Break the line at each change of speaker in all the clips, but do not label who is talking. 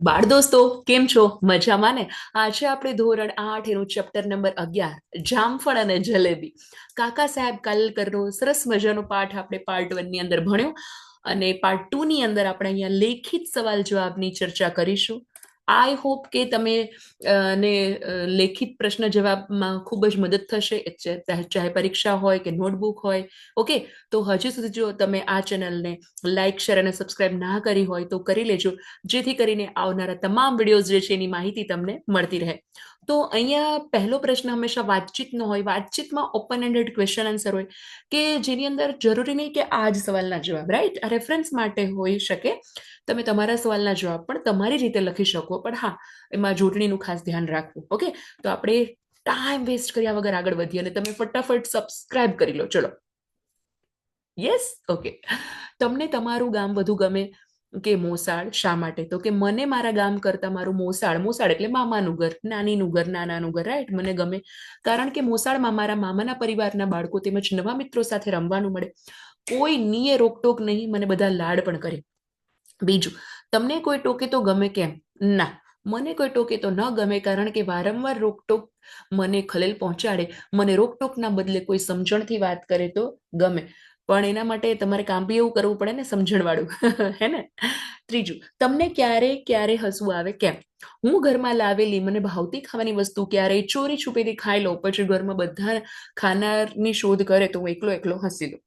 બાળ દોસ્તો, કેમ છો? મજામાં ને? આજે આપણે ધોરણ આઠ એનું ચેપ્ટર નંબર અગિયાર, જામફળ અને જલેબી. કાકા સાહેબ કાલકરનો સરસ મજાનો પાઠ આપણે પાર્ટ વનની અંદર ભણ્યો અને પાર્ટ ટુની અંદર આપણે અહીંયા લેખિત સવાલ જવાબની ચર્ચા કરીશું. આઈ હોપ કે તમે ને લેખિત પ્રશ્ન જવાબમાં ખૂબ જ મદદ થશે. ચાહે પરીક્ષા હોય કે નોટબુક હોય. ઓકે? તો હજી સુધી જો તમે આ ચેનલને લાઇક શેર અને સબસ્ક્રાઇબ ના કરી હોય તો કરી લેજો. જેથી કરીને આવનારા તમામ વિડીયોઝ જે છે એની માહિતી તમને મળતી રહે. તો અહીંયા પહેલો પ્રશ્ન હંમેશા વાતચીતનો હોય. વાતચીતમાં ઓપન એન્ડેડ ક્વેશ્ચન આન્સર હોય કે જેની અંદર જરૂરી નહીં કે આ જ સવાલના જવાબ રાઈટ આ રેફરન્સ માટે હોઈ શકે. તમે તમારા સવાલના જવાબ પણ તમારી રીતે લખી શકો. પણ હા, એમાં જોડણીનું ખાસ ધ્યાન રાખવું, ઓકે? તો આપણે ટાઈમ વેસ્ટ કર્યા વગર આગળ વધીએ અને તમે ફટાફટ સબસ્ક્રાઇબ કરી લો. ચલો. યસ ઓકે તમને તમારું ગામ વધુ ગમે કે મોસાળ? શા માટે? તો કે મને મારા ગામ કરતા મારું મોસાળ મોસાળ એટલે મામાનું ઘર, નાનીનું ઘર, નાનાનું ઘર રાઈટ મને ગમે. કારણ કે મોસાળમાં મારા મામાના પરિવારના બાળકો તેમજ નવા મિત્રો સાથે રમવાનું મળે. કોઈ નિયે રોકટોક નહીં, મને બધા લાડ પણ કરે. બીજું, તમને કોઈ ટોકે તો ગમે કેમ? ના, મને કોઈ ટોકે તો ન ગમે કારણ કે વારંવાર રોકટોક મને ખલેલ પહોંચાડે, મને રોકટોકના બદલે કોઈ સમજણથી વાત કરે તો ગમે. પણ એના માટે તમારે કામ બી એવું કરવું પડે ને સમજણવાળું, હે ને? ત્રીજું, તમને ક્યારે ક્યારે હસવું આવે કેમ? હું ઘરમાં લાવેલી, મને ભાવતી ખાવાની વસ્તુ ક્યારેય ચોરી છુપેથી ખાઈ લો પછી ઘરમાં બધા ખાનારની શોધ કરે તો હું એકલો એકલો હસી લઉં.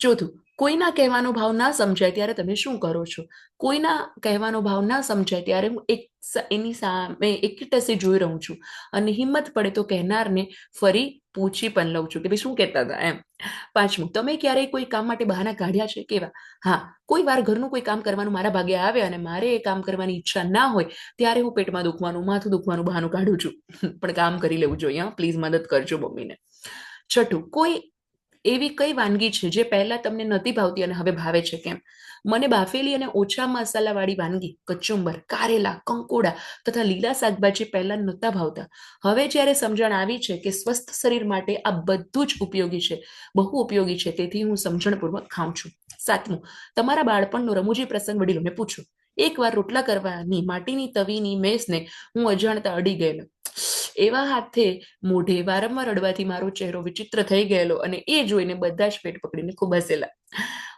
ચોથું કોઈના કહેવાનો ભાવ ના સમજાય ત્યારે તમે શું કરો છો? કોઈના કહેવાનો ભાવ ના સમજાય ત્યારે હું એક એની સામે એક ટસે જોઈ રહું છું. અને હિંમત પડે તો કહેનારને ફરી પૂછી પણ લઉં છું કે ભાઈ શું કહેતા હતા એમ. પાંચમું, તમે ક્યારેય કોઈ કામ માટે બહાના કાઢ્યા છે? કેવા? હા, કોઈ વાર ઘરનું કોઈ કામ કરવાનું મારા ભાગે આવે અને મારે એ કામ કરવાની ઈચ્છા ના હોય, ત્યારે હું પેટમાં દુખવાનું, માથું દુખવાનું બહાનું કાઢું છું. પણ કામ કરી લેવું જોઈએ પ્લીઝ મદદ કરજો મમ્મીને. છઠ્ઠું, કોઈ એવી કઈ વાનગી છે જે પહેલા તમને નથી ભાવતી અને હવે ભાવે છે કેમ? મને બાફેલી અને ઓછા મસાલાવાળી વાનગી, કચુંબર, કારેલા, કંકોડા તથા લીલા શાકભાજી પહેલા નહોતા ભાવતા. હવે જ્યારે સમજણ આવી છે કે સ્વસ્થ શરીર માટે આ બધું જ ઉપયોગી છે, બહુ ઉપયોગી છે, તેથી હું સમજણપૂર્વક ખાઉં છું. સાતમું, તમારા બાળપણનો રમૂજી પ્રસંગ વડીલોને પૂછો. એકવાર રોટલા કરવાની, માટીની તવીની મેસને હું અજાણતા અડી ગયેલો. એવા હાથે મોઢે વારંવાર અડવાથી મારો ચહેરો વિચિત્ર થઈ ગયેલો અને એ જોઈને બધા જ પેટ પકડીને ખૂબ હસેલા.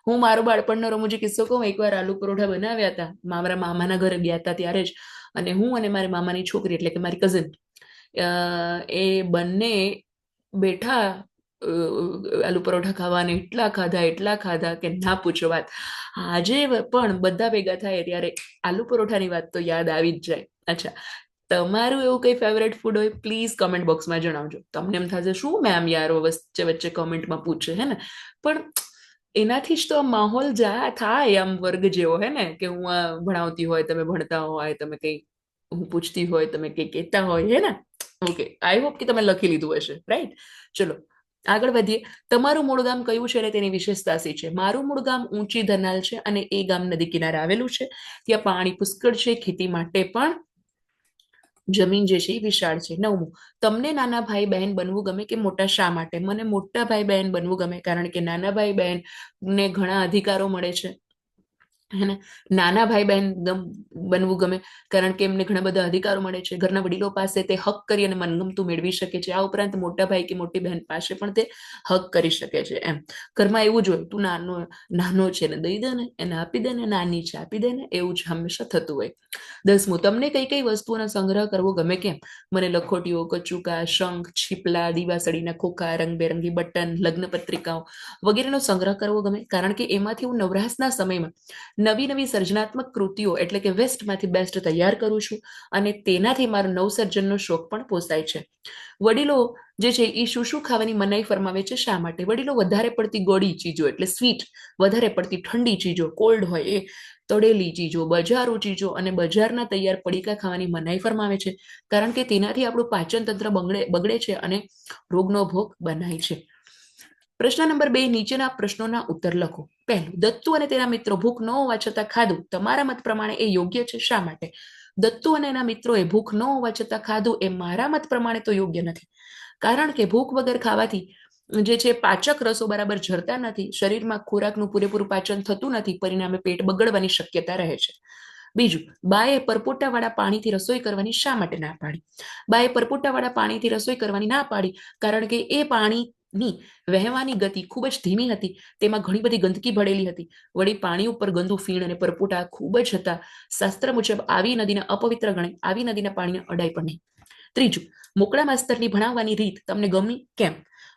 હું મારો બાળપણનો રમૂજી કિસ્સો કહું, એકવાર આલુ પરોઠા બનાવ્યા હતા. મારા મામાના ઘરે ગયા હતા ત્યારે જ. અને હું અને મારી મામાની છોકરી, એટલે કે મારી કઝિન એ બંને બેઠા આલુ પરોઠા ખાવાને એટલા ખાધા એટલા ખાધા કે ના પૂછો વાત. આજે પણ બધા ભેગા થાય ત્યારે આલુ પરોઠાની વાત તો યાદ આવી જ જાય. અચ્છા. તમારું એવું કંઈ ફેવરેટ ફૂડ હોય પ્લીઝ કમેન્ટ બોક્સમાં જણાવજો. તમને એમ થશે, શું મેમ યાર વચ્ચે વચ્ચે કમેન્ટમાં પૂછે, હે ને? પણ એનાથી જ તો માહોલ જા થાય આમ વર્ગ જેવો, હે ને? કે હું આ ભણાવતી હોય, તમે ભણતા હોય, તમે કંઈ હું પૂછતી હોય, તમે કંઈ કહેતા હોય, હે ને? ઓકે આઈ હોપ કે તમે લખી લીધું હશે રાઈટ ચલો, આગળ વધીએ. તમારું મૂળ ગામ કયું છે અને તેની વિશેષતા શી છે? મારું મૂળ ગામ ઊંચી ધનાલ છે અને એ ગામ નદી કિનારે આવેલું છે. ત્યાં પાણી પુષ્કળ છે, ખેતી માટે પણ જમીન જે છે એ વિશાળ છે. નવમું, તમને નાના ભાઈ બહેન બનવું ગમે કે મોટા શા માટે? મને મોટા ભાઈ બહેન બનવું ગમે, કારણ કે નાના ભાઈ બહેન ને ઘણા અધિકારો મળે છે. હેને નાના ભાઈ બહેન બનવું ગમે. કારણ કે એમને ઘણા બધા અધિકારો મળે છે. ઘરના વડીલો પાસે તે હક કરી અને મનગમતું મેળવી શકે છે. આ ઉપરાંત મોટા ભાઈ કે મોટી બહેન પાસે પણ તે હક કરી શકે છે એમ. ઘરમાં એવું જ હોય, તું નાનો નાનો છે ને, દઈ દે ને, એને આપી દે ને, નાની છે, આપી દે ને, એવું જ હંમેશા થતું હોય. દસમું તમને કઈ કઈ વસ્તુઓનો સંગ્રહ કરવો ગમે કેમ? મને લખોટીઓ, કચુકા, શંખ, છીપલા, દીવાસળીના ખોખા, રંગબેરંગી બટન લગ્ન પત્રિકાઓ વગેરેનો સંગ્રહ કરવો ગમે. કારણ કે એમાંથી હું નવરાશના સમયમાં નવી નવી સર્જનાત્મક કૃતિઓ એટલે કે વેસ્ટમાંથી બેસ્ટ તૈયાર કરું છું અને તેનાથી મારો નવસર્જનનો શોખ પણ પોસાય છે. વડીલો જે છે એ શું શું ખાવાની મનાઈ ફરમાવે છે? શા માટે? વડીલો વધારે પડતી ગોળી ચીજો એટલે સ્વીટ, વધારે પડતી ઠંડી ચીજો, કોલ્ડ હોય એ તળેલી ચીજો, બજારો ચીજો અને બજારના તૈયાર પડીકા ખાવાની મનાઈ ફરમાવે છે. કારણ કે તેનાથી આપણું પાચન તંત્ર બગડે બગડે છે અને રોગનો ભોગ બનાય છે. પ્રશ્ન નંબર બે, નીચેના પ્રશ્નોના ઉત્તર લખો. પહેલું, દત્તુ અને તેના મિત્રો ભૂખ ન હોવા છતાં ખાધું. તમારા મત પ્રમાણે એ યોગ્ય છે શા માટે? દત્તુ અને એના મિત્રોએ ભૂખ ન હોવા છતાં ખાધું એ મારા મત પ્રમાણે તો યોગ્ય નથી. કારણ કે ભૂખ વગર ખાવાથી જે છે પાચક રસો બરાબર જરતા નથી, શરીરમાં ખોરાકનું પૂરેપૂરું પાચન થતું નથી, પરિણામે પેટ બગડવાની શક્યતા રહે છે. બીજું, બાએ પરપોટાવાળા પાણીથી રસોઈ કરવાની શા માટે ના પાડી? બાએ પરપોટાવાળા પાણીથી રસોઈ કરવાની ના પાડી, કારણ કે એ પાણીની વહેવાની ગતિ ખૂબ જ ધીમી હતી. તેમાં ઘણી બધી ગંદકી ભળેલી હતી. વળી પાણી ઉપર ગંદુ ફીણ અને પરપોટા ખૂબ જ હતા. શાસ્ત્ર મુજબ આવી નદીને અપવિત્ર ગણે આવી નદીના પાણીને અડાય પણ નહીં. ત્રીજું, મોકળા માસ્તરની ભણાવવાની રીત તમને ગમી? કેમ?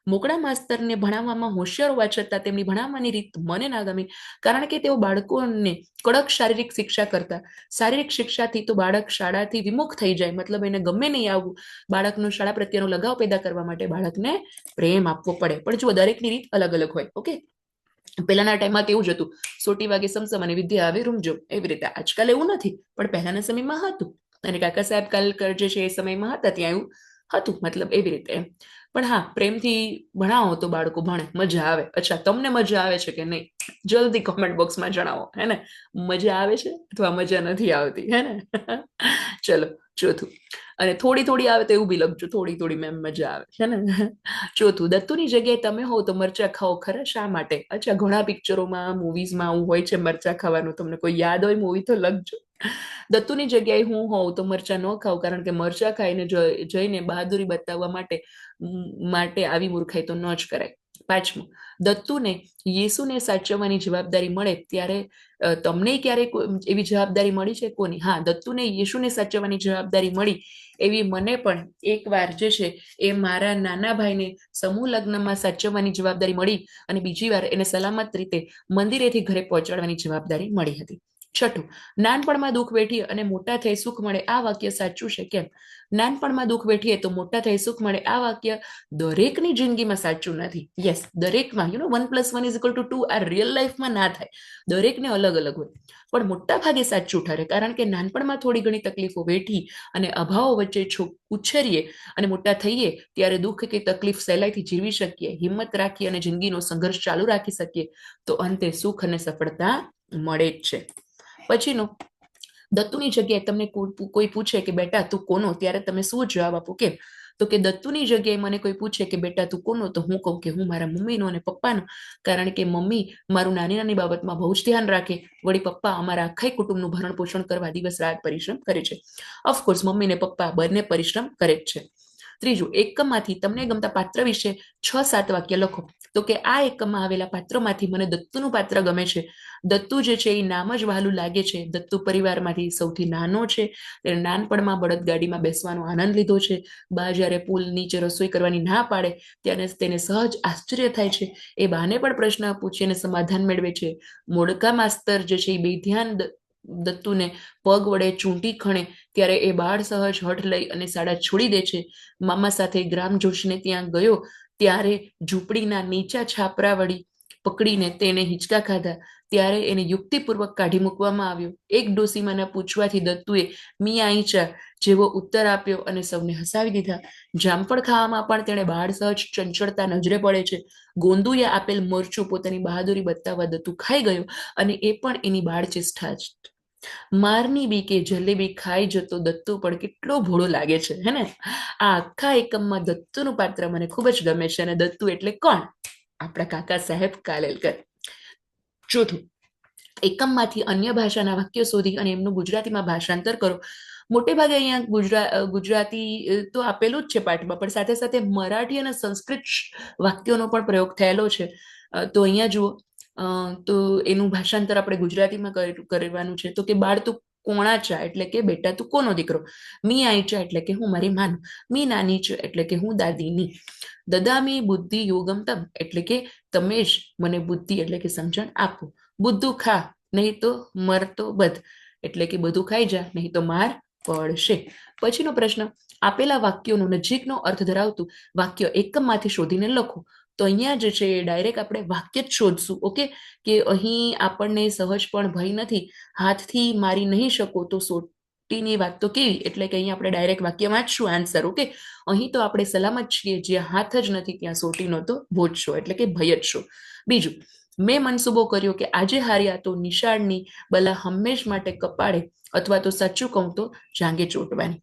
મોકળા માસ્તરને ભણાવવામાં હોશિયાર હોવા છતાં તેમની ભણાવવાની રીત મને ના ગમી, કારણ કે તેઓ બાળકોને કડક શારીરિક શિક્ષા કરતા. શારીરિક શિક્ષાથી તો બાળક શાળાથી વિમુખ થઈ જાય, મતલબ એને ગમે નહીં આવવું બાળકનો શાળા પ્રત્યેનો લગાવ પેદા કરવા માટે બાળકને પ્રેમ આપવો પડે. પણ જો દરેકની રીત અલગ અલગ હોય, ઓકે? પહેલાના ટાઈમમાં તેવું જ હતું. સોટી વાગે સમસમ અને વિદ્યા આવે રૂમજો એવી રીતે આજકાલ એવું નથી, પણ પહેલાના સમયમાં હતું. અને કાકા સાહેબ કાલકર જે છે એ સમયમાં હતા, ત્યાં એવું હતું, મતલબ એવી રીતે. પણ હા, પ્રેમથી ભણાવો તો બાળકો ભણે, મજા આવે. અચ્છા, તમને મજા આવે છે કે નહીં? જલ્દી કોમેન્ટ બોક્સમાં જણાવો, હે ને? મજા આવે છે અથવા મજા નથી આવતી, હે ને? ચલો, ચોથું. અને થોડી થોડી આવે તો એવું બી લખજો, થોડી થોડી મેમ મજા આવે છે ને? ચોથું, દત્તુની જગ્યાએ તમે હો તો મરચા ખાઓ ખરા શા માટે? અચ્છા, ઘણા પિક્ચરોમાં મૂવીઝમાં આવું હોય છે મરચા ખાવાનું, તમને કોઈ યાદ હોય મૂવી તો લખજો. દત્તુની જગ્યાએ હું હોઉં તો મરચા ન ખાઉં કારણ કે મરચા ખાઈને જઈને બહાદુરી બતાવવા માટે માટે આવી મૂર્ખાઈ તો ન જ કરાય. પાંચમું, દત્તુને યેસુને સાચવવાની જવાબદારી મળે ત્યારે તમને ક્યારે એવી જવાબદારી મળી છે? કોની? હા, દત્તુને યેસુને સાચવવાની જવાબદારી મળી. એવી મને પણ એકવાર જે છે, એ મારા નાના ભાઈને સમૂહ લગ્નમાં સાચવવાની જવાબદારી મળી અને બીજી વાર એને સલામત રીતે મંદિરેથી ઘરે પહોંચાડવાની જવાબદારી મળી હતી. છઠ્ઠું, નાનપણમાં દુઃખ વેઠીએ અને મોટા થઈ સુખ મળે આ વાક્ય સાચું છે કેમ? નાનપણમાં દુઃખ વેઠીએ તો મોટા થઈ સુખ મળે આ વાક્ય દરેકની જિંદગીમાં સાચું નથી. યસ દરેકમાં you know one plus one is equal to two આ રિયલ લાઈફમાં ના થાય. દરેકને અલગ અલગ હોય. પણ મોટા ભાગે સાચું ઠરે કારણ કે નાનપણમાં થોડી ઘણી તકલીફો વેઠી અને અભાવો વચ્ચે ઉછેરીએ અને મોટા થઈએ ત્યારે દુઃખ કે તકલીફ સહેલાઈથી જીવી શકીએ, હિંમત રાખી અને જિંદગીનો સંઘર્ષ ચાલુ રાખી શકીએ તો અંતે સુખ અને સફળતા મળે જ છે. પછીનો દત્તુની જગ્યાએ તમને કોઈ પૂછે કે બેટા તું કોનો? ત્યારે તમે શું જવાબ આપો કેમ? તો કે દત્તુની જગ્યાએ મને કોઈ પૂછે કે બેટા તું કોનો? તો હું કહું કે હું મારા મમ્મીનો અને પપ્પાનો. કારણ કે મમ્મી મારું નાની નાની બાબતમાં બહુ જ ધ્યાન રાખે. વળી પપ્પા અમારા આખા કુટુંબનું ભરણ પોષણ કરવા દિવસ રાત પરિશ્રમ કરે છે. ઓફકોર્સ મમ્મી ને પપ્પા બંને પરિશ્રમ કરે જ છે. ત્રીજું, એકમમાંથી તમને ગમતા પાત્ર વિશે છ સાત વાક્ય લખો. તો કે આ એકમમાં આવેલા પાત્રોમાંથી મને દત્તુનું પાત્ર ગમે છે. દત્તુ જે છે એ નામ જ વહાલું લાગે છે. દત્તુ પરિવારમાંથી સૌથી નાનો છે. તેને નાનપણમાં બળદગાડીમાં બેસવાનો આનંદ લીધો છે. બા જ્યારે પુલ નીચે રસોઈ કરવાની ના પાડે, ત્યારે તેને સહજ આશ્ચર્ય થાય છે. એ બાને પણ પ્રશ્ન પૂછીને સમાધાન મેળવે છે. મોડકા માસ્તર જે છે એ બે ધ્યાન દત્તુને પગ વડે ચૂંટી ખણે ત્યારે એ બાળ સહજ હઠ લઈ અને શાળા છોડી દે છે. મામા સાથે ગ્રામ જોશને ત્યાં ગયો ત્યારે ઝૂંપડીના નીચા છાપરા વળી પકડીને તેને હિંચકા ખાધા. ત્યારે એને યુક્તિપૂર્વક કાઢી મૂકવામાં આવ્યો. એક ડોસીમાના પૂછવાથી દત્તુએ મી આઈચા જેવો ઉત્તર આપ્યો અને સૌને હસાવી દીધા. જામફળ ખાવામાં પણ તેણે બાળ સહજ ચંચળતા નજરે પડે છે. ગોંદુએ આપેલ મરચું પોતાની બહાદુરી બતાવવા દત્તુ ખાઈ ગયો અને એ પણ એની બાળ ચેષ્ટા જ મારની બીકે જલેબી ખાઈ જતો દત્તુ પણ કેટલો ભોળો લાગે છે, હે ને? આ આખા એકમમાં દત્તુનું પાત્ર મને ખૂબ જ ગમે છે અને દત્તુ એટલે કોણ? આપણા કાકા સાહેબ કાલેલકર. ચોથું, એકમમાંથી અન્ય ભાષાના વાક્યો શોધી અને એમનું ગુજરાતીમાં ભાષાંતર કરો. મોટે ભાગે અહીંયા ગુજરા ગુજરાતી તો આપેલું જ છે પાઠમાં, પણ સાથે સાથે મરાઠી અને સંસ્કૃત વાક્યોનો પણ પ્રયોગ થયેલો છે. તો અહીંયા જુઓ તો એનું ભાષાંતર આપણે ગુજરાતીમાં કરવાનું છે. તો કે બાળ તું કોણા ચા એટલે કે બેટા તું કોનો દીકરો? મી આઈ ચા એટલે કે હું મારી માનું. મી નાની છે એટલે કે હું દાદીની. દદામી બુદ્ધિ યોગમ તમ એટલે કે તમે જ મને બુદ્ધિ એટલે કે સમજણ આપો. બુદ્ધું ખા, નહીં તો મરતો બધ. એટલે કે બધું ખાઈ જા, નહીં તો માર પડશે. પછીનો પ્રશ્ન, આપેલા વાક્યોનો નજીકનો અર્થ ધરાવતું વાક્ય એકમમાંથી શોધીને લખો. તો અહીંયા જે છે ડાયરેક્ટ આપણે વાક્ય જ શોધશું ઓકે કે અહીં આપણને સહજ પણ ભય નથી, હાથથી મારી નહીં શકો તો સોટીની વાત તો કેવી? એટલે કે અહીંયા આપણે ડાયરેક્ટ વાક્ય વાંચશું આન્સર ઓકે અહીં તો આપણે સલામત છીએ જ્યાં હાથ જ નથી ત્યાં સોટીનો તો ભોજ છો એટલે કે ભય જ છો. બીજું, મેં મનસુબો કર્યો કે આજે હાર્યા તો નિશાળની બલા હંમેશ માટે કપાળે, અથવા તો સાચું કહું તો જાંગે ચોટવાની.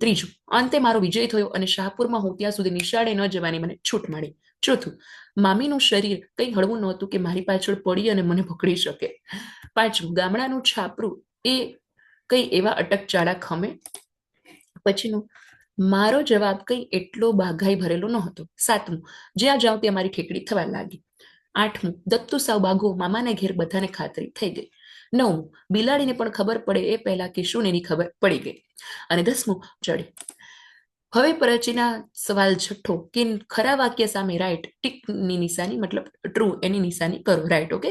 ત્રીજું, અંતે મારો વિજય થયો અને શાહપુરમાં હું ત્યાં સુધી નિશાળે ન જવાની મને છૂટ મળી. ચોથું, મામીનું શરીર કંઈ હળવું નહોતું કે મારી પાછળ પડી અને મને પકડી શકે. પાંચમું, ગામડાનું છાપરું એ કંઈ એવા અટકચાળા ખમે? પછીનું, મારો જવાબ કંઈ એટલો બાઘાઈ ભરેલો નહોતો. સાતમું, જ્યાં જાઉં ત્યાં મારી ઠેકડી થવા લાગી. આઠમું, દત્તુ સાવ બાગો મામાના ઘેર બધાને ખાતરી થઈ ગઈ. નવમું, બિલાડીને પણ ખબર પડે એ પહેલા કિશુને ખબર પડી ગઈ. અને દસમું, ચડે. હવે પરચીના સવાલ છઠ્ઠો કે ખરા વાક્ય સામે રાઈટ ટીકની નિશાની મતલબ ટ્રુ એની નિશાની કરો રાઈટ ઓકે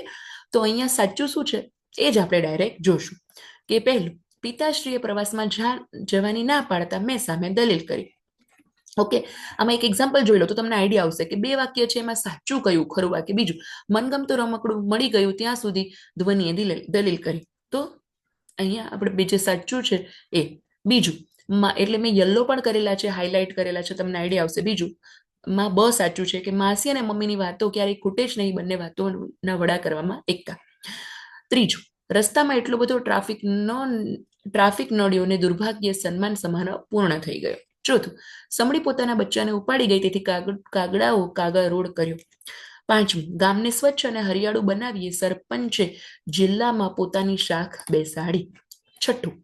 તો અહીંયા સાચું શું છે? એ જ આપણે ડાયરેક્ટ જોશું. કે પહેલું, પિતાશ્રીએ પ્રવાસમાં જવાની ના પાડતા મેં સામે દલીલ કરી. ઓકે આમાં એક એક્ઝામ્પલ જોઈ લો તો તમને આઈડિયા આવશે કે બે વાક્ય છે એમાં સાચું કયું, ખરું વાક્ય? બીજું, મનગમતું રમકડું મળી ગયું ત્યાં સુધી ધ્વનિએ દલીલ કરી. તો અહીંયા આપણે બીજે સાચું છે એ. બીજું એટલે મેં યલો પણ કરેલા છે હાઇલાઇટ કરેલા છે, તમને આઈડિયા આવશે. બીજું, માં બ સાચું છે કે માસી અને મમ્મીની વાતો ક્યારેય ખૂટે જ નહીં બંને વાતોના વડા કરવામાં એકતા. ત્રીજું, રસ્તામાં એટલો બધો ટ્રાફિક ન ટ્રાફિક નડ્યો દુર્ભાગ્ય સન્માન સમારોહ પૂર્ણ થઈ ગયો. ચોથું, સમડી પોતાના બચ્ચાને ઉપાડી ગઈ, તેથી કાગડાઓ કાગળ રોડ કર્યો. પાંચમું, ગામને સ્વચ્છ અને હરિયાળું બનાવીએ, સરપંચે જિલ્લામાં પોતાની શાખ બેસાડી. છઠ્ઠું,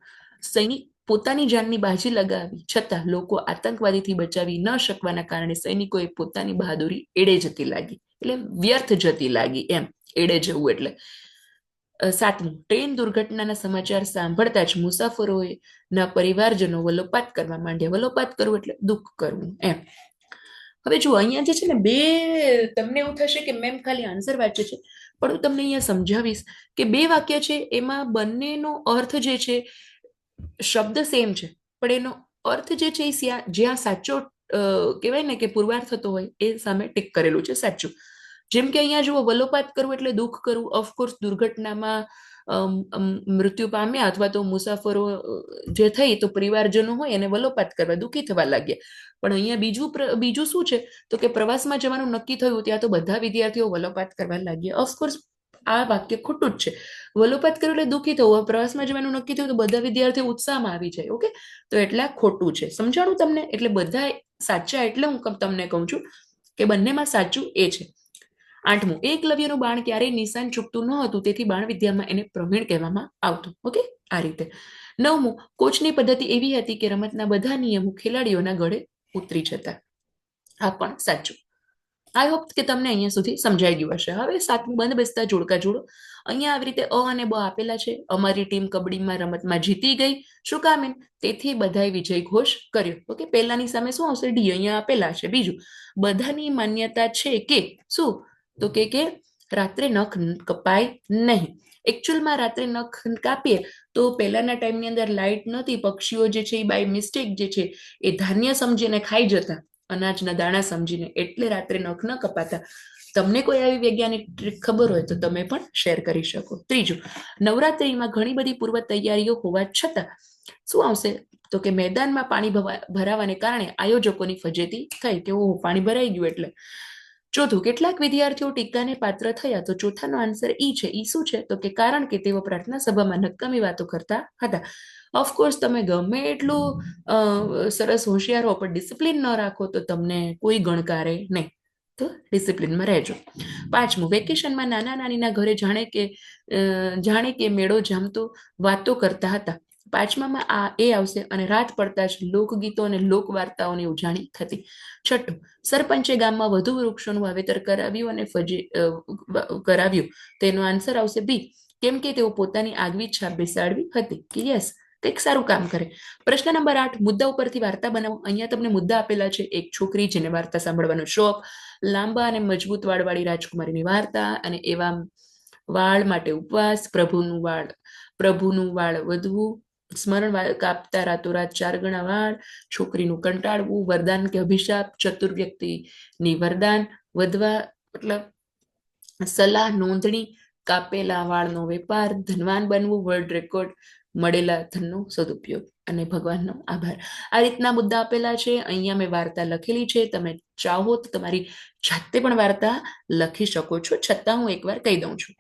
સૈનિક પોતાની જાનની બાજી લગાવી, છતાં લોકો આતંકવાદીથી બચાવી ન શકવાના કારણે સૈનિકોએ પોતાની બહાદુરી એડે જતી લાગી. એટલે વ્યર્થ જતી લાગી એમ, એડે જવું એટલે. સાતમું, ટ્રેન દુર્ઘટનાના સમાચાર સાંભળતા જ મુસાફરોએ ના પરિવારજનો વલોપાત કરવા માંડ્યા. વલોપાત કરવું એટલે દુઃખ કરવું એમ. હવે જો અહીંયા જે છે ને બે, તમને એવું થશે કે મેમ ખાલી આન્સર વાંચે છે, પણ હું તમને અહીંયા સમજાવીશ કે બે વાક્ય છે, એમાં બંનેનો અર્થ જે છે શબ્દ સેમ છે, પણ એનો અર્થ જે છે જ્યાં સાચો કહેવાય ને કે પુરવાર થતો હોય, એ સામે ટીક કરેલું છે, સાચું. જેમ કે અહીંયા જુઓ વલોપાત કરવું એટલે દુઃખ કરવું ઓફકોર્સ દુર્ઘટનામાં મૃત્યુ પામ્યા અથવા તો મુસાફરો જે થઈ તો પરિવારજનો હોય એને વલોપાત કરવા દુઃખી થવા લાગ્યા. પણ અહીંયા બીજું બીજું શું છે? તો કે પ્રવાસમાં જવાનું નક્કી થયું ત્યાં તો બધા વિદ્યાર્થીઓ વલોપાત કરવા લાગ્યા. ઓફકોર્સ આ વાક્ય ખોટું જ છે. વલોપાત કર્યું એટલે દુઃખી થવું. પ્રવાસમાં જવાનું નક્કી થયું તો બધા વિદ્યાર્થીઓ ઉત્સાહમાં આવી જાય, ઓકે? તો એટલા ખોટું છે. સમજાણું તમને? એટલે બધા સાચા એટલે હું તમને કહું છું કે બંનેમાં સાચું એ છે. આઠમું એકલવ્યનું બાણ ક્યારેય નિશાન ચૂકતું ન હતું, તેથી બાણ વિદ્યામાં એને પ્રવીણ કહેવામાં આવતું, ઓકે? આ રીતે. નવમું, કોચની પદ્ધતિ એવી હતી કે રમતના બધા નિયમો ખેલાડીઓના ગળે ઉતરી જતા. આ પણ સાચું. આઈ હોપ કે તમને અહીંયા સુધી સમજાઈ ગયું હશે. હવે સાતમું બંધ બેસતા જોડકા જોડો. અહીંયા આવી રીતે અ અને બ આપેલા છે. અમારી ટીમ કબડ્ડીમાં રમતમાં જીતી ગઈ. શું કામ તેથી બધાએ વિજય ઘોષ કર્યો. ઓકે, પહેલાની સામે શું આવશે? ડી અહીંયા આપેલા છે. બીજું, બધાની માન્યતા છે કે શું? તો કે કે રાત્રે નખ કપાય નહીં. એકચ્યુઅલમાં રાત્રે નખ કાપીએ તો પહેલાના ટાઈમની અંદર લાઇટ નહોતી. પક્ષીઓ જે છે એ બાય મિસ્ટેક જે છે એ ધાન્ય સમજીને ખાઈ જતા. અનાજના દાણા સમજીને એટલે રાત્રે નખ ન કપાતા. તમને કોઈ આવી વૈજ્ઞાનિક ટ્રીક ખબર હોય તો તમે પણ શેર કરી શકો. ત્રીજું, નવરાત્રિમાં ઘણી બધી પૂર્વ તૈયારીઓ હોવા છતાં શું આવશે? તો કે મેદાનમાં પાણી ભરાવાને કારણે આયોજકોની ફજેતી થઈ કે ઓ પાણી ભરાઈ ગયું એટલે. ચોથું કેટલાક વિદ્યાર્થીઓ ટીકાને પાત્ર થયા, તો ચોથાનો આન્સર ઈ છે. ઈ શું છે? તો કે કારણ કે તેઓ પ્રાર્થના સભામાં નક્કામી વાતો કરતા હતા. ઓફકોર્સ તમે ગમે એટલું સરસ હોશિયાર હો, પણ ડિસિપ્લિન ન રાખો, તો તમને કોઈ ગણકારે નહીં. તો ડિસિપ્લિનમાં રહેજો. પાંચમું વેકેશનમાં નાના નાનીના ઘરે જાણે કે જાણે કે મેળો જામતો વાતો કરતા હતા. પાંચમામાં આ એ આવશે અને રાત પડતા જ લોકગીતો અને લોકવાર્તાઓની ઉજાણી થતી. છઠ્ઠું, સરપંચે ગામમાં વધુ વૃક્ષોનું વાવેતર કરાવ્યું અને ફજી કરાવ્યું. તેનો આન્સર આવશે બી. કેમ કે તેઓ પોતાની આગવી છાપ બેસાડવી હતી. કે યસ કંઈક સારું કામ કરે. પ્રશ્ન નંબર આઠ, મુદ્દા ઉપરથી વાર્તા બનાવો. અહીંયા તમને મુદ્દા આપેલા છે. એક છોકરી જેને વાર્તા સાંભળવાનો શોખ, લાંબા અને મજબૂત વાળવાળી રાજકુમારીની વાર્તા અને એવા વાળ માટે ઉપવાસ, પ્રભુનું વાળ પ્રભુનું વાળ વધવું સ્મરણ કાપતા રાતોરાત ચાર ગણા વાળ છોકરીનું કંટાળવું, વરદાન કે અભિશાપ, ચતુર વ્યક્તિની વરદાન, વધવા, મતલબ સલાહ, નોંધણી, કાપેલા વાળનો વેપાર, ધનવાન બનવું વર્લ્ડ રેકોર્ડ મળેલા ધનનો સદુપયોગ અને ભગવાનનો આભાર. આ રીતના મુદ્દા આપેલા છે. અહીંયા મેં વાર્તા લખેલી છે. તમે ચાહો તો તમારી જાતે પણ વાર્તા લખી શકો છો. છતાં હું એકવાર કહી દઉં છું.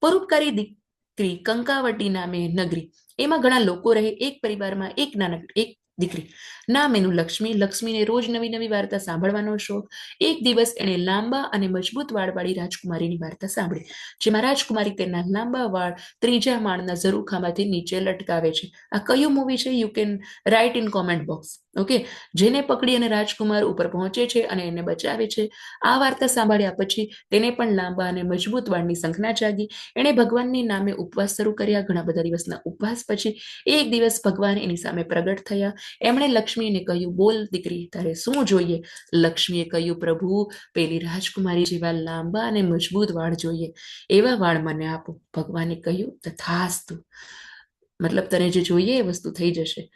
પરોપકારી દીકરી કંકાવટી નામે નગરી એમાં ઘણા લોકો રહે, એક પરિવારમાં એક નાનક એક દીકરી. નામ એનું લક્ષ્મી. લક્ષ્મીને રોજ નવી નવી વાર્તા સાંભળવાનો શોખ. એક દિવસ એણે લાંબા અને મજબૂત વાળવાળી રાજકુમારીની વાર્તા સાંભળી, જેમાં રાજકુમારી તેના લાંબા વાળ ત્રીજા માળના ઝરૂખામાંથી નીચે લટકાવે છે. આ કયું મૂવી છે? You can write in comment box okay? જેને પકડી અને રાજકુમાર ઉપર પહોંચે છે અને એને બચાવે છે. આ વાર્તા સાંભળ્યા પછી તેને પણ લાંબા અને મજબૂત વાળની સંખના જાગી. એણે ભગવાનની નામે ઉપવાસ શરૂ કર્યા. ઘણા બધા દિવસના ઉપવાસ પછી એક દિવસ ભગવાન એની સામે પ્રગટ થયા. એમણે લક્ષ્મીને કહ્યું, બોલ દીકરી, તારે શું જોઈએ? લક્ષ્મીએ કહ્યું, પ્રભુ, પેલી રાજકુમારી જેવા લાંબા અને મજબૂત વાળ જોઈએ. એવા વાળ મને આપો. ભગવાને કહ્યું, તથાસ્તુ. મતલબ તને જે જોઈએ એ વસ્તુ થઈ જશે.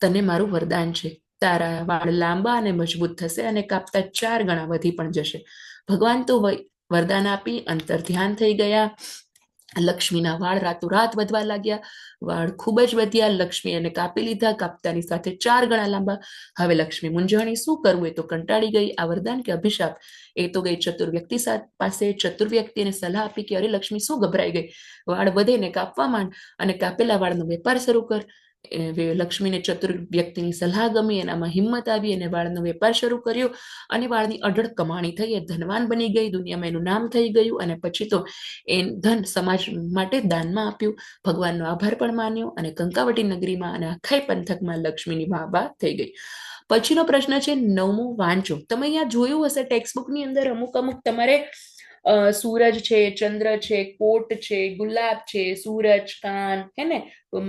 તને મારું વરદાન છે. તારા વાળ લાંબા અને મજબૂત થશે અને કાપતા ચાર ગણા વધી પણ જશે. ભગવાન તો વરદાન આપી અંતર ધ્યાન થઈ ગયા. લક્ષ્મીના વાળ રાતોરાત વધવા લાગ્યા. વાળ ખૂબ જ વધ્યા. લક્ષ્મી એને કાપી લીધા. કાપતાની સાથે ચાર ગણા લાંબા. હવે લક્ષ્મી મૂંઝવણી શું કરવું એ તો કંટાળી ગઈ. આ વરદાન કે અભિશાપ? એ તો ગઈ ચતુર વ્યક્તિ પાસે ચતુર વ્યક્તિને સલાહ આપી કે અરે લક્ષ્મી શું ગભરાઈ ગઈ? વાળ વધે ને કાપવા માંડ અને કાપેલા વાળનો વેપાર શરૂ કર. લક્ષ્મીને ચતુર વ્યક્તિની સલાહ ગમી એનામાં હિંમત આવી અને વાળનો વેપાર શરૂ કર્યો અને વાળની અઢળ કમાણી થઈ, એ ધનવાન બની ગઈ, દુનિયામાં એનું નામ થઈ ગયું અને પછી તો એ ધન સમાજ માટે દાનમાં આપ્યું. ભગવાનનો આભાર પણ માન્યો અને કંકાવટી નગરીમાં અને આખાઈ પંથકમાં લક્ષ્મીની વાહ થઈ ગઈ. પછીનો પ્રશ્ન છે નવમો વાંચો. તમે અહીંયા જોયું હશે ટેક્સ્ટબુકની અંદર અમુક અમુક તમારે સૂરજ છે, ચંદ્ર છે, કોટ છે, ગુલાબ છે, સૂરજ, કાન, હે ને?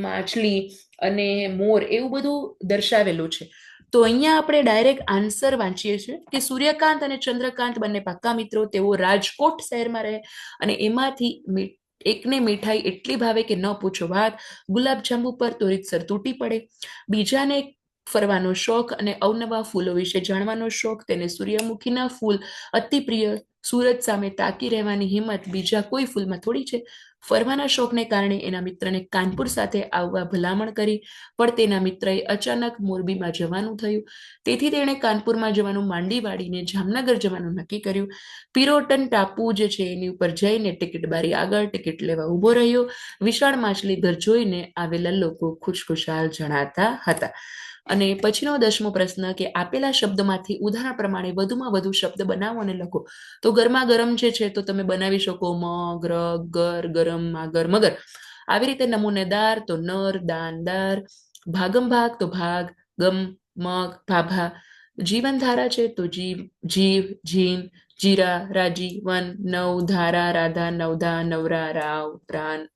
માછલી અને મોર એવું બધું દર્શાવેલું છે. તો અહીંયા આપણે ડાયરેક્ટ આન્સર વાંચીએ છીએ કે સૂર્યકાંત અને ચંદ્રકાંત બંને પાક્કા મિત્રો, તેઓ રાજકોટ શહેરમાં રહે અને એમાંથી એકને મીઠાઈ એટલી ભાવે કે ન પૂછો વાત. ગુલાબ જાંબુ પર તો રીતસર તૂટી પડે. બીજાને ફરવાનો શોખ અને અવનવા ફૂલો વિશે જાણવાનો શોખ. તેને સૂર્યમુખીના ફૂલ અતિ પ્રિય સુરજ સામે તાકી રહેવાની હિંમત બીજા કોઈ ફૂલમાં થોડી છે. ફરવાના શોખને કારણે એના મિત્રને કાનપુર સાથે આવવા ભલામણ કરી, પણ તેના મિત્રએ અચાનક મોરબીમાં જવાનું થયું. તેથી તેણે કાનપુરમાં જવાનું માંડી વાળીને જામનગર જવાનું નક્કી કર્યું. પિરોટન ટાપુ જે છે, એની ઉપર જઈને ટિકિટ બારી આગળ ટિકિટ લેવા ઊભો રહ્યો. વિશાળ માછલી ઘર જોઈને આવેલા લોકો ખુશખુશાલ જણાતા હતા. અને પછીનો દસમો પ્રશ્ન કે આપેલા શબ્દમાંથી ઉદાહરણ પ્રમાણે વધુમાં વધુ શબ્દ બનાવો અને લખો. તો ગરમા ગરમ જે છે તો તમે બનાવી શકો મ, ગ્ર, ગર, ગરમ માગર મગર. આવી રીતે નમૂનેદાર તો નર દાનદાર ભાગમ ભાગ તો ભાગ, ગમ, મગ, ભાભા. જીવનધારા છે તો જીવ જીવ, જીન, જીરા, રાજી, વન, નવ, ધારા, રાધા, નવધા, નવરા, રાવ રાન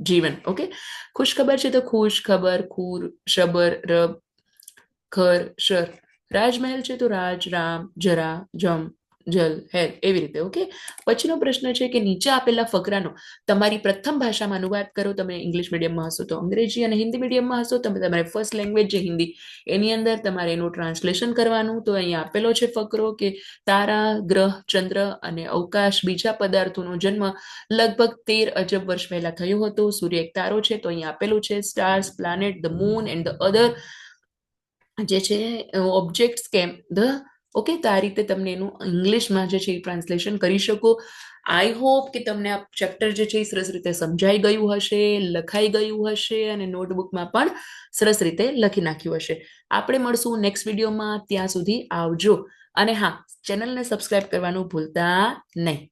જીવન. ઓકે? ખુશ ખબર છે તો ખુશ ખબર ખૂર, શબર, રબ ઘર શર રાજમહેલ છે તો રાજ, રામ, જરા, જમ, જલ હેલ એવી રીતે ઓકે પછીનો પ્રશ્ન છે કે નીચે આપેલા ફકરાનો તમારી પ્રથમ ભાષામાં અનુવાદ કરો, તમે ઇંગ્લિશ મીડિયમમાં હશો તો અંગ્રેજી અને હિન્દી મીડિયમમાં હશો, તમે તમારી ફર્સ્ટ લેંગ્વેજ જે હિન્દી, એની અંદર તમારે એનું ટ્રાન્સલેશન કરવાનું, તો અહીંયા આપેલો છે ફકરો કે તારા, ગ્રહ, ચંદ્ર અને અવકાશ બીજા પદાર્થોનો જન્મ લગભગ તેર અજબ વર્ષ પહેલા થયો હતો, સૂર્ય એક તારો છે, તો અહીંયા આપેલું છે stars planet the moon and the other જે છે ઓબ્જેક્ટ્સ કેમ? ધ, ઓકે, તો આ રીતે તમને એનું ઇંગ્લિશમાં જે છે એ ટ્રાન્સલેશન કરી શકો. આઈ હોપ કે તમને આ ચેપ્ટર જે છે એ સરસ રીતે સમજાઈ ગયું હશે, લખાઈ ગયું હશે અને નોટબુકમાં પણ સરસ રીતે લખી નાખ્યું હશે. આપણે મળશું નેક્સ્ટ વિડીયોમાં ત્યાં સુધી આવજો. અને હા ચેનલને સબસ્ક્રાઇબ કરવાનું ભૂલતા નહીં.